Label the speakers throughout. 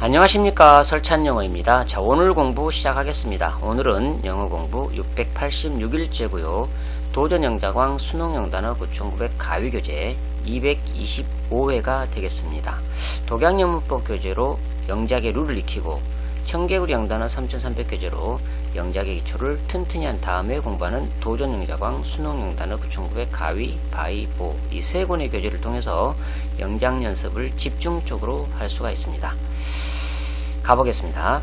Speaker 1: 안녕하십니까 설찬영어입니다. 자 오늘 공부 시작하겠습니다. 오늘은 영어 공부 686일째고요. 도전영자광 수능영단어 9900 가위교재 225회가 되겠습니다. 독양영문법 교재로 영작의 룰을 익히고 청개구리 영단어 3300교재로 영작의 기초를 튼튼히 한 다음에 공부하는 도전 영자광 수능 영단어 9900 가위 바이보 이 세 권의 교재를 통해서 영작 연습을 집중적으로 할 수가 있습니다. 가보겠습니다.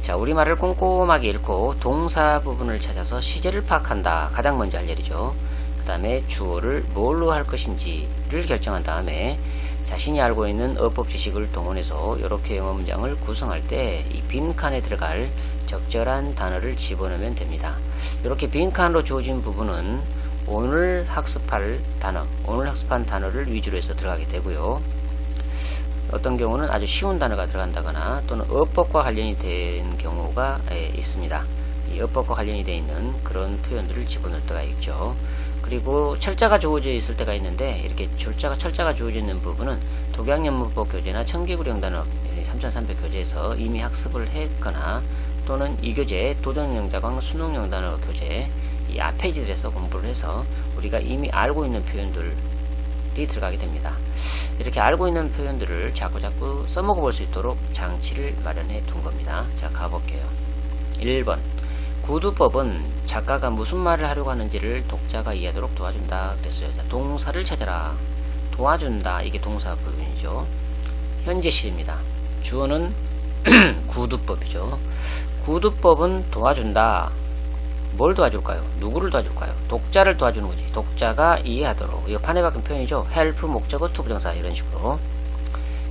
Speaker 1: 자, 우리말을 꼼꼼하게 읽고 동사 부분을 찾아서 시제를 파악한다. 가장 먼저 할 일이죠. 그 다음에 주어를 뭘로 할 것인지를 결정한 다음에 자신이 알고 있는 어법 지식을 동원해서 이렇게 영어 문장을 구성할 때 이 빈칸에 들어갈 적절한 단어를 집어넣으면 됩니다. 이렇게 빈칸으로 주어진 부분은 오늘 학습할 단어, 오늘 학습한 단어를 위주로 해서 들어가게 되고요. 어떤 경우는 아주 쉬운 단어가 들어간다거나 또는 어법과 관련이 된 경우가 예, 있습니다. 이 어법과 관련이 되어 있는 그런 표현들을 집어넣을 때가 있죠. 그리고 철자가 주어져 있을 때가 있는데 이렇게 철자가 철자가 주어져 있는 부분은 독양연문법 교재나 청개구리 영단어 3300 교재에서 이미 학습을 했거나 또는 이 교재 도전영자광 수능영단어 교재 이 앞페이지들에서 공부를 해서 우리가 이미 알고 있는 표현들 이 들어가게 됩니다. 이렇게 알고 있는 표현들을 자꾸자꾸 써먹어 볼 수 있도록 장치를 마련해 둔 겁니다. 자, 가볼게요. 1번. 구두법은 작가가 무슨 말을 하려고 하는지를 독자가 이해하도록 도와준다. 그랬어요. 자, 동사를 찾아라. 도와준다. 이게 동사 부분이죠. 현재 시입니다. 주어는 구두법이죠. 구두법은 도와준다. 뭘 도와줄까요? 누구를 도와줄까요? 독자를 도와주는 거지. 독자가 이해하도록. 이거 판에 박힌 표현이죠. help 목적어 투부정사 이런 식으로.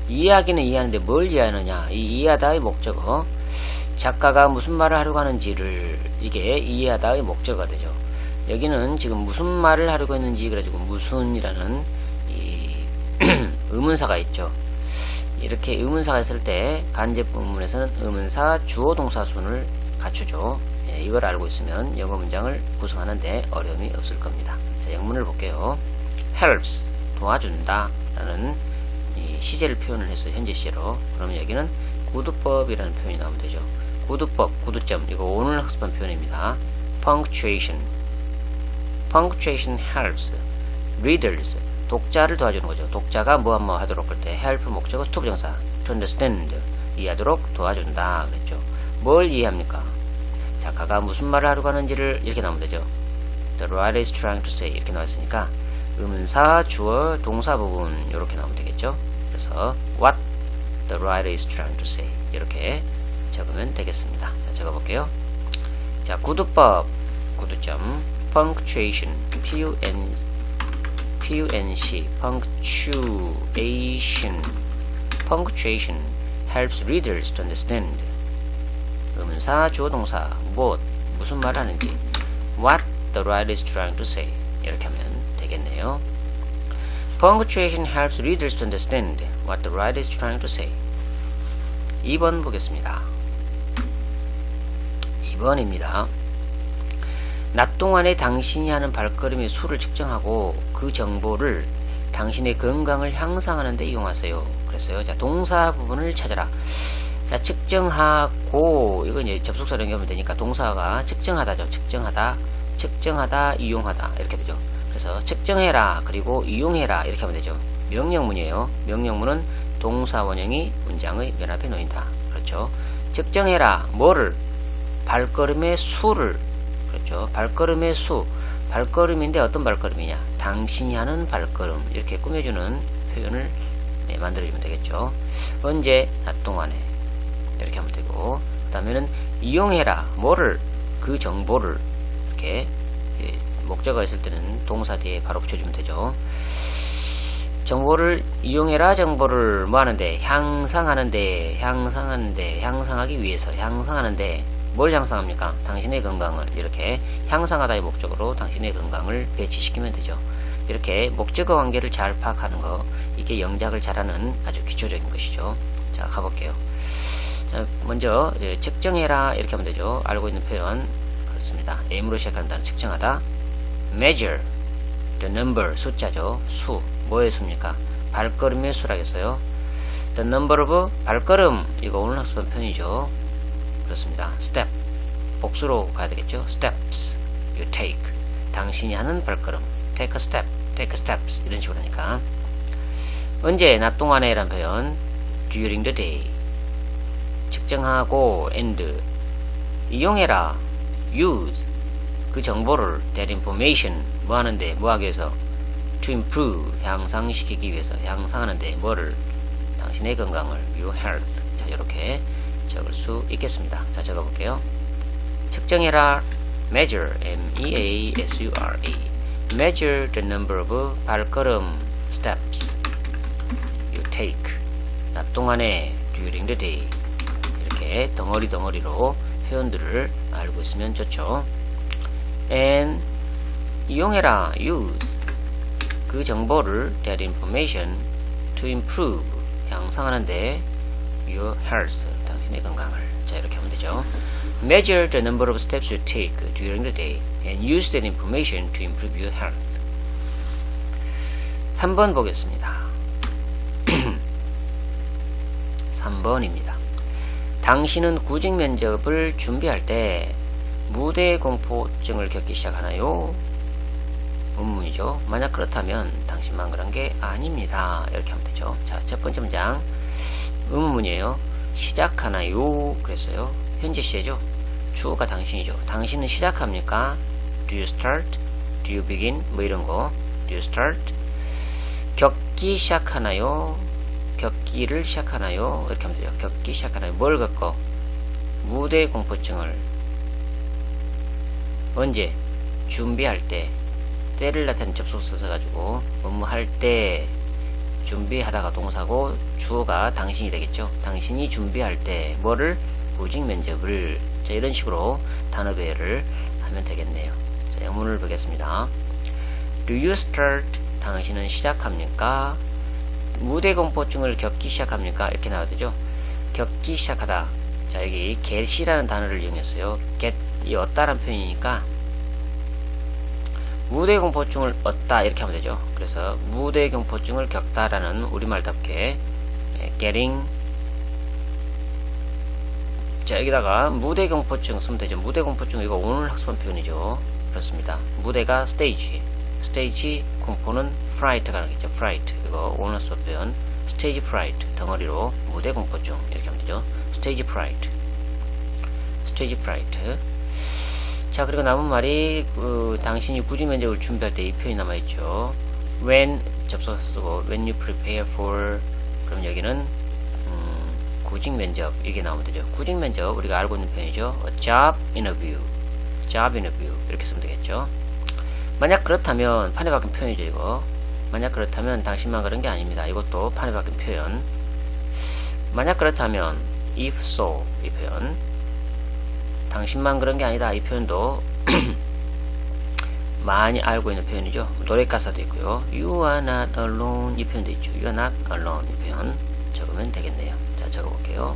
Speaker 1: 이해하기는 이해하는데 뭘 이해하느냐? 이 이해하다의 목적어. 작가가 무슨 말을 하려고 하는지를 이게 이해하다의 목적어가 되죠. 여기는 지금 무슨 말을 하려고 했는지 그래가지고 무슨이라는 이 의문사가 있죠. 이렇게 의문사가 있을 때 간접 부문에서는 의문사 주어 동사 순을 갖추죠. 예, 이걸 알고 있으면 영어 문장을 구성하는데 어려움이 없을 겁니다. 자, 영문을 볼게요. helps 도와준다 라는 이 시제를 표현을 해서 현재 시제로 그러면 여기는 구두법이라는 표현이 나오면 되죠. 구두법, 구두점 이거 오늘 학습한 표현입니다. punctuation punctuation helps readers 독자를 도와주는 거죠. 독자가 뭐뭐 하도록 할 때 help 목적어 to 부정사 to understand 이해하도록 도와준다 그랬죠. 뭘 이해합니까? 작가가 무슨 말을 하려고 하는지를 이렇게 나오면 되죠. The writer is trying to say 이렇게 나왔으니까 의문사, 주어, 동사 부분 이렇게 나오면 되겠죠. 그래서 what the writer is trying to say 이렇게 적으면 되겠습니다. 자, 적어볼게요. 자, 구두법, 구두점, punctuation, p-u-n, p-u-n-c, punctuation, punctuation helps readers to understand. 의문사, 주어, 동사, 무엇, 무슨 말을 하는지, what the writer is trying to say 이렇게 하면 되겠네요. Punctuation helps readers to understand what the writer is trying to say. 2번 보겠습니다. 2번입니다. 낮 동안에 당신이 하는 발걸음의 수를 측정하고 그 정보를 당신의 건강을 향상하는 데 이용하세요. 그랬어요. 자, 동사 부분을 찾아라. 자, 측정하고, 이건 이제 접속사 연결하면 되니까 동사가 측정하다죠. 측정하다, 측정하다, 이용하다. 이렇게 되죠. 그래서 측정해라, 그리고 이용해라. 이렇게 하면 되죠. 명령문이에요. 명령문은 동사 원형이 문장의 맨 앞에 놓인다. 그렇죠. 측정해라, 뭐를? 발걸음의 수를. 그렇죠. 발걸음의 수. 발걸음인데 어떤 발걸음이냐? 당신이 하는 발걸음. 이렇게 꾸며주는 표현을 네, 만들어주면 되겠죠. 언제? 낮 동안에. 이렇게 하면 되고 그 다음에는 이용해라 뭐를 그 정보를 이렇게 예, 목적어 있을 때는 동사 뒤에 바로 붙여주면 되죠 정보를 이용해라 정보를 뭐 하는데 향상하는데 향상하는데 향상하기 위해서 향상하는데 뭘 향상합니까 당신의 건강을 이렇게 향상하다의 목적으로 당신의 건강을 배치시키면 되죠 이렇게 목적어 관계를 잘 파악하는 거 이게 영작을 잘하는 아주 기초적인 것이죠 자 가볼게요 자, 먼저 예, 측정해라 이렇게 하면 되죠. 알고 있는 표현 그렇습니다. M으로 시작하는 단어 측정하다. measure, the number 숫자죠. 수 뭐의 수입니까? 발걸음의 수라겠어요. The number of 발걸음 이거 오늘 학습한 편이죠. 그렇습니다. step 복수로 가야 되겠죠. steps you take 당신이 하는 발걸음 take a step, take a steps 이런 식으로 하니까 언제 낮 동안에 라는 표현 during the day 측정하고 and 이용해라 use 그 정보를 that information 뭐 하는데 뭐 하기 위해서 to improve 향상시키기 위해서 향상하는데 뭐를 당신의 건강을 your health 자 이렇게 적을 수 있겠습니다 자 적어볼게요 측정해라 measure m-e-a-s-u-r-e measure the number of 발걸음 steps you take 낮 동안에 during the day 이렇게 덩어리 덩어리로 표현들을 알고 있으면 좋죠 and 이용해라 use 그 정보를 that information to improve 향상하는데 your health 당신의 건강을 자 이렇게 하면 되죠 measure the number of steps you take during the day and use that information to improve your health 3번 보겠습니다 3번입니다 당신은 구직 면접을 준비할 때 무대 공포증을 겪기 시작하나요? 문문이죠. 만약 그렇다면 당신만 그런 게 아닙니다. 이렇게 하면 되죠. 자, 첫 번째 문장 의문문이에요. 시작하나요? 그랬어요. 현재 시제죠. 주어가 당신이죠. 당신은 시작합니까? Do you start? Do you begin? 뭐 이런 거. Do you start? 겪기 시작하나요? 겪기를 시작하나요? 이렇게 하면 되죠. 겪기 시작하나요? 뭘 겪어? 무대 공포증을 언제? 준비할 때 때를 나타낸 접속사 써가지고 업무할 때 준비하다가 동사고 주어가 당신이 되겠죠. 당신이 준비할 때 뭐를 구직 면접을 자 이런 식으로 단어 배열을 하면 되겠네요. 자, 영문을 보겠습니다. Do you start? 당신은 시작합니까? 무대 공포증을 겪기 시작합니까? 이렇게 나와야 되죠. 겪기 시작하다. 자 여기 get이라는 단어를 이용했어요. get이 얻다라는 표현이니까 무대 공포증을 얻다 이렇게 하면 되죠. 그래서 무대 공포증을 겪다라는 우리말답게 예, getting 자 여기다가 무대 공포증 쓰면 되죠. 무대 공포증 이거 오늘 학습한 표현이죠. 그렇습니다. 무대가 stage, stage 공포는 fright가 나겠죠. fright 이거 오늘 학습한 표현 stage fright 덩어리로 무대 공포증 이렇게 하면 되죠. stage fright, stage fright 자 그리고 남은 말이 그, 당신이 구직 면접을 준비할 때 이 표현이 남아있죠. When 접속사 쓰고 When you prepare for 그럼 여기는 음, 구직 면접 이게 나오면 되죠. 구직 면접 우리가 알고 있는 표현이죠. A job interview, job interview 이렇게 쓰면 되겠죠. 만약 그렇다면 판에 박힌 표현이죠 이거. 만약 그렇다면 당신만 그런 게 아닙니다. 이것도 판에 박힌 표현. 만약 그렇다면 if so 이 표현. 당신만 그런 게 아니다. 이 표현도 많이 알고 있는 표현이죠. 노래 가사도 있고요. You are not alone 이 표현도 있죠. You are not alone 이 표현 적으면 되겠네요. 자 적어볼게요.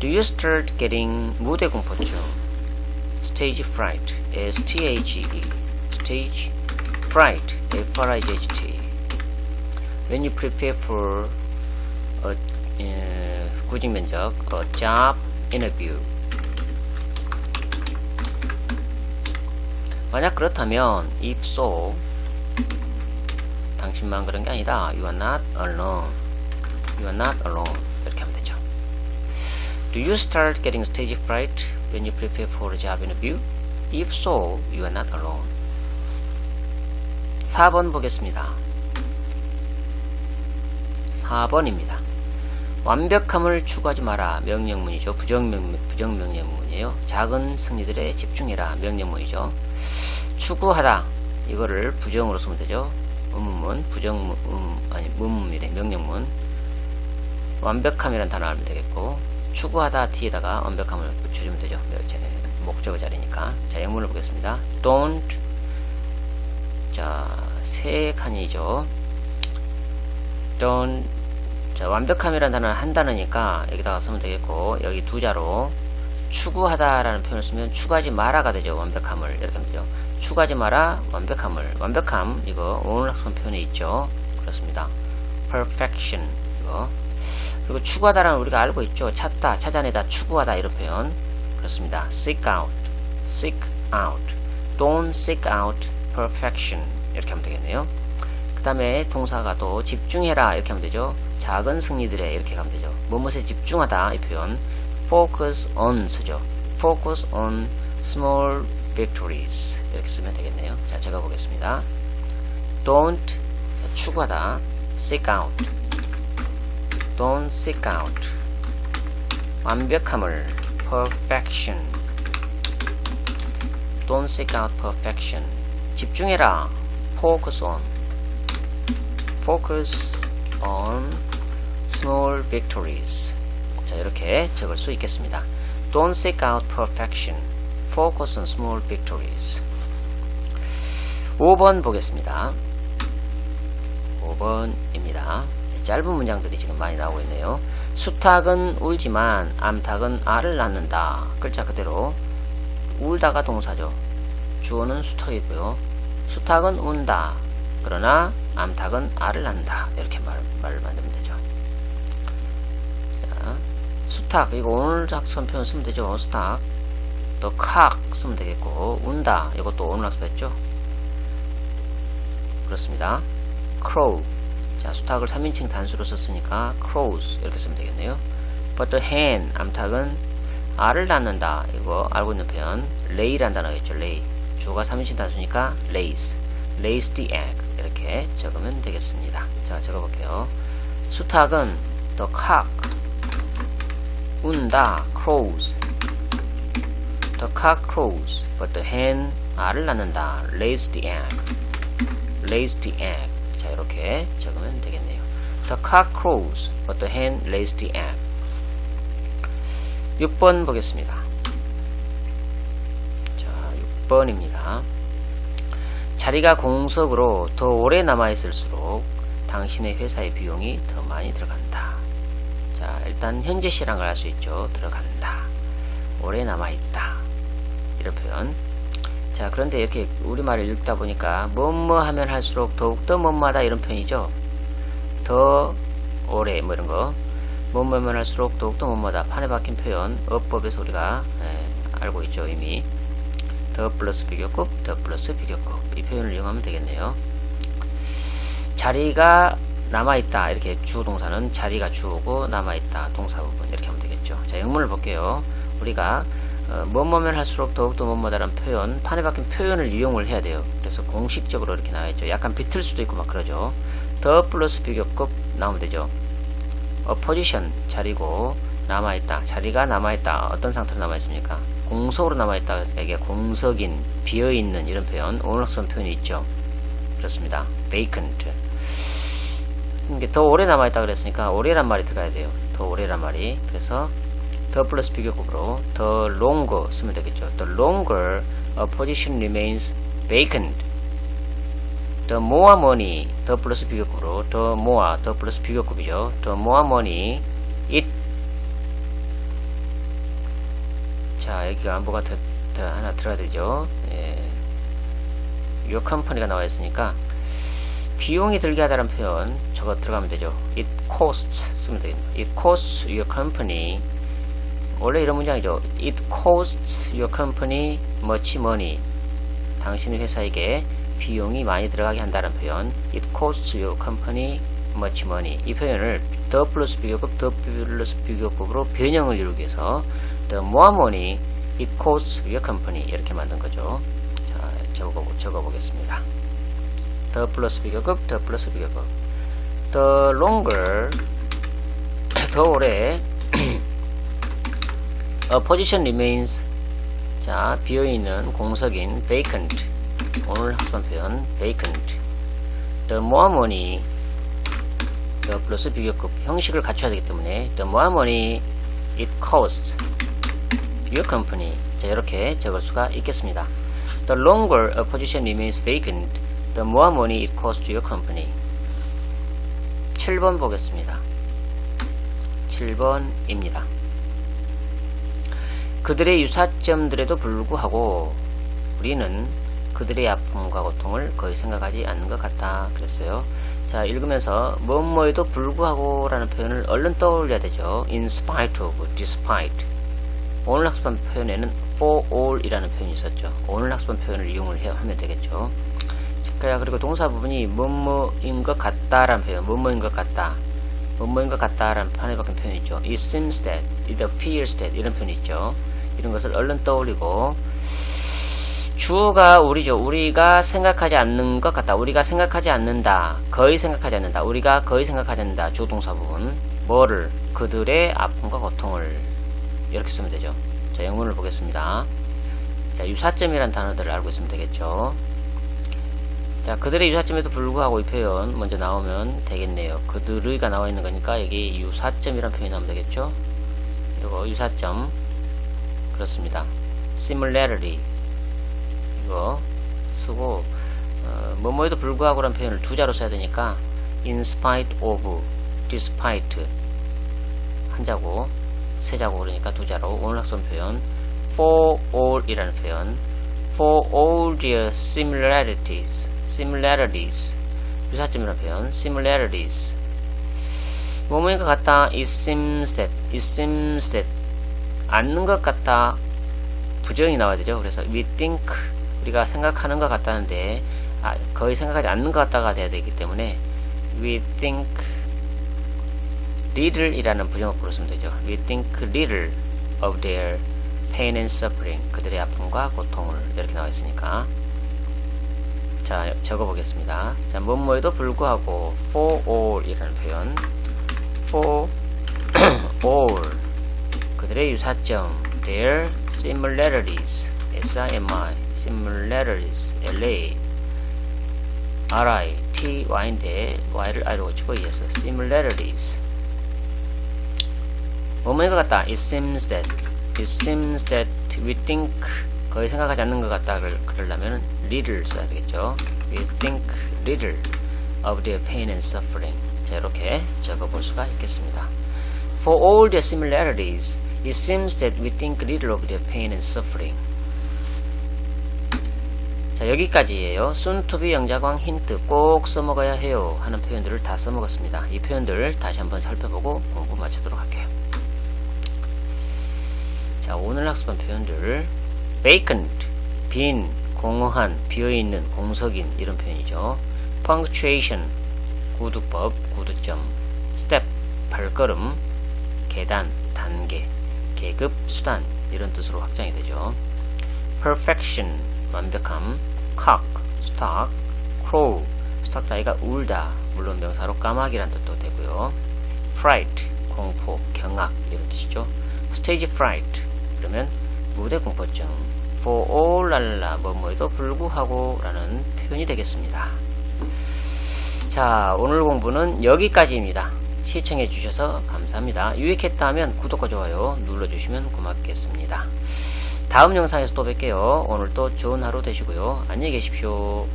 Speaker 1: Do you start getting 무대 공포증? Stage fright, S-T-A-G-E, stage fright, F-R-I-G-H-T. When you prepare for a 에, 구직 면접, a job interview. 만약 그렇다면 if so 당신만 그런 게 아니다. You are not alone. You are not alone. 이렇게 하면 되죠. Do you start getting stage fright when you prepare for a job interview? If so, you are not alone. 4번 보겠습니다. 4번입니다. 완벽함을 추구하지 마라. 명령문이죠. 부정명, 부정명령문이에요. 작은 승리들에 집중해라. 명령문이죠. 추구하다. 이거를 부정으로 쓰면 되죠. 의문문, 부정, 음, 아니, 문문이래. 명령문. 완벽함이라는 단어 알면 되겠고, 추구하다 뒤에다가 완벽함을 붙여주면 되죠. 제 목적어 자리니까. 자, 영문을 보겠습니다. don't. 자, 세 칸이죠. don't. 자, 완벽함이라는 단어는 한 단어니까 여기다가 쓰면 되겠고, 여기 두 자로 추구하다라는 표현을 쓰면 추구하지 마라가 되죠. 완벽함을. 이렇게 되죠. 추구하지 마라, 완벽함을. 완벽함, 이거 오늘 학습한 표현에 있죠. 그렇습니다. perfection, 이거. 그리고 추구하다라는 우리가 알고 있죠. 찾다, 찾아내다, 추구하다 이런 표현. 그렇습니다. seek out, seek out. don't seek out perfection. 이렇게 하면 되겠네요. 그 다음에 동사가 또 집중해라 이렇게 하면 되죠. 작은 승리들에 이렇게 가면 되죠. 무엇에 집중하다 이 표현 focus on 쓰죠. focus on small victories 이렇게 쓰면 되겠네요. 자, 제가 보겠습니다. don't 자, 추구하다 seek out don't seek out 완벽함을 perfection don't seek out perfection 집중해라 focus on focus on small victories. 자 이렇게 적을 수 있겠습니다. Don't seek out perfection. Focus on small victories. 5번 보겠습니다. 5번입니다. 짧은 문장들이 지금 많이 나오고 있네요. 수탉은 울지만 암탉은 알을 낳는다. 글자 그대로 울다가 동사죠. 주어는 수탉이고요. 수탉은 운다 그러나 암탉은 알을 낳는다. 이렇게 말, 말을 만들면 되죠. 자, 수탉. 이거 오늘 학습 표현 쓰면 되죠. 수탉. 또 칵 쓰면 되겠고 운다. 이것도 오늘 학습했죠? 그렇습니다. crow. 자 수탉을 3인칭 단수로 썼으니까 crows 이렇게 쓰면 되겠네요. But the hen 암탉은 알을 낳는다. 이거 알고 있는 표현. lay라는 단어가 있죠. lay. 주어가 3인칭 단수니까 lays. lays the egg 이렇게 적으면 되겠습니다 자 적어볼게요 수탉은 the cock 운다 crows the cock crows but the hen 알을 낳는다 lays the egg lays the egg 자 이렇게 적으면 되겠네요 the cock crows but the hen lays the egg 6번 보겠습니다 자 6번입니다 자리가 공석으로 더 오래 남아있을수록 당신의 회사의 비용이 더 많이 들어간다. 자 일단 현재 시랑 알수 있죠. 들어간다. 오래 남아있다. 이런 표현. 자 그런데 이렇게 우리말을 읽다 보니까 뭐뭐 하면 할수록 더욱더 뭐뭐하다 이런 표현이죠. 더 오래 뭐 이런 거. 뭐뭐 하면 할수록 더욱더 뭐뭐하다. 판에 박힌 표현. 어법에서 우리가 예, 알고 있죠 이미. 더 플러스 비교급 더 플러스 비교급 이 표현을 이용하면 되겠네요. 자리가 남아있다. 이렇게 주 동사는 자리가 주어고 남아있다. 동사 부분. 이렇게 하면 되겠죠. 자 영문을 볼게요. 우리가 어, 뭐뭐면 할수록 더욱더 뭐뭐다라는 표현 판에 박힌 표현을 이용을 해야 돼요. 그래서 공식적으로 이렇게 나와있죠. 약간 비틀 수도 있고 막 그러죠. 더 플러스 비교급 나오면 되죠. 어, 포지션 자리고 남아있다. 자리가 남아있다. 어떤 상태로 남아있습니까 공석으로 남아있다 이게 공석인 비어있는 이런 표현 오늘학습 표현이 있죠. 그렇습니다. vacant. 이게 더 오래 남아있다 그랬으니까 오래란 말이 들어가야 돼요. 더 오래란 말이. 그래서 더 플러스 비교급으로 더 longer 쓰면 되겠죠. The longer a position remains vacant. the more money 더 플러스 비교급으로 the more 더 플러스 비교급이죠. the more money it 자 여기가 안보가 더, 더 하나 들어가야 되죠? 예. your company가 나와 있으니까 비용이 들게 하다는 표현 저거 들어가면 되죠. It costs 쓰면 되겠네요. It costs your company. 원래 이런 문장이죠. It costs your company much money. 당신의 회사에게 비용이 많이 들어가게 한다는 표현. It costs your company much money. 이 표현을 더 플러스 비교급 더 플러스 비교급으로 변형을 이루기 위해서 the more money it costs your company 이렇게 만든 거죠 자 적어, 적어 보겠습니다 더 플러스 비교급 더 플러스 비교급 the longer 더 오래 a position remains 자 비어있는 공석인 vacant 오늘 학습한 표현 vacant the more money the 플러스 비교급 형식을 갖춰야 되기 때문에 the more money it costs your company 자 이렇게 적을 수가 있겠습니다 the longer a position remains vacant the more money it costs your company 7번 보겠습니다 7번입니다 그들의 유사점들에도 불구하고 우리는 그들의 아픔과 고통을 거의 생각하지 않는 것 같다 그랬어요. 자, 읽으면서 뭐뭐에도 불구하고 라는 표현을 얼른 떠올려야 되죠. in spite of, despite. 오늘 학습한 표현에는 for all이라는 표현이 있었죠. 오늘 학습한 표현을 이용을 해, 하면 되겠죠. 자, 그리고 동사 부분이 뭐뭐인 것 같다라는 표현, 뭐뭐인 것 같다. 뭐뭐인 것 같다라는 판에 박힌 표현이 있죠. It seems that, it appears that 이런 표현이 있죠. 이런 것을 얼른 떠올리고 주어가 우리죠. 우리가 생각하지 않는 것 같다. 우리가 생각하지 않는다. 거의 생각하지 않는다. 우리가 거의 생각하지 않는다. 주동사 부분. 뭐를? 그들의 아픔과 고통을. 이렇게 쓰면 되죠. 자, 영문을 보겠습니다. 자, 유사점이란 단어들을 알고 있으면 되겠죠. 자, 그들의 유사점에도 불구하고 이 표현 먼저 나오면 되겠네요. 그들의가 나와 있는 거니까 여기 유사점이란 표현이 나오면 되겠죠. 이거 유사점. 그렇습니다. similarity. 이거 쓰고 어, 뭐뭐에도 불구하고 라는 표현을 두 자로 써야 되니까 in spite of, despite 한 자고 세 자고 그러니까 두 자로 오늘 학습 표현 for all 이라는 표현 for all their similarities similarities 유사점이라는 표현 similarities 뭐뭐인 것 같다 it seems that it seems that 않는 것 같다 부정이 나와야 되죠 그래서 we think 우리가 생각하는 것 같다는데 아, 거의 생각하지 않는 것 같다가 돼야 되기 때문에 we think little 이라는 부정어구로 쓰면 되죠. we think little of their pain and suffering 그들의 아픔과 고통을 이렇게 나와 있으니까 자 적어 보겠습니다. 자 뭐뭐에도 불구하고 for all 이라는 표현 for all 그들의 유사점 their similarities S-I-M-I similarities LA RI T Y인데 Y를 I로 고치고 ES similarities 것 같다 it seems that it seems that we think 거의 생각하지 않는 것 같다 그러려면 little 써야 되겠죠 we think little of their pain and suffering 자 이렇게 적어 볼 수가 있겠습니다 for all their similarities it seems that we think little of their pain and suffering 자 여기까지예요. 순투비 영자광 힌트 꼭 써먹어야 해요 하는 표현들을 다 써먹었습니다. 이 표현들 다시 한번 살펴보고 공부 마치도록 할게요. 자 오늘 학습한 표현들. vacant 빈, 공허한, 비어있는, 공석인 이런 표현이죠. punctuation 구두법, 구두점. step 발걸음, 계단, 단계, 계급, 수단. 이런 뜻으로 확장이 되죠. perfection 완벽함, cock, stock, crow, stock 자기가 울다, 물론 명사로 까마귀란 뜻도 되고요. fright, 공포, 경악. 이런 뜻이죠. stage fright, 그러면 무대 공포증. for all 랄라 뭐뭐에도 불구하고 라는 표현이 되겠습니다. 자, 오늘 공부는 여기까지입니다. 시청해 주셔서 감사합니다. 유익했다 하면 구독과 좋아요 눌러주시면 고맙겠습니다. 다음 영상에서 또 뵐게요. 오늘 또 좋은 하루 되시고요. 안녕히 계십시오.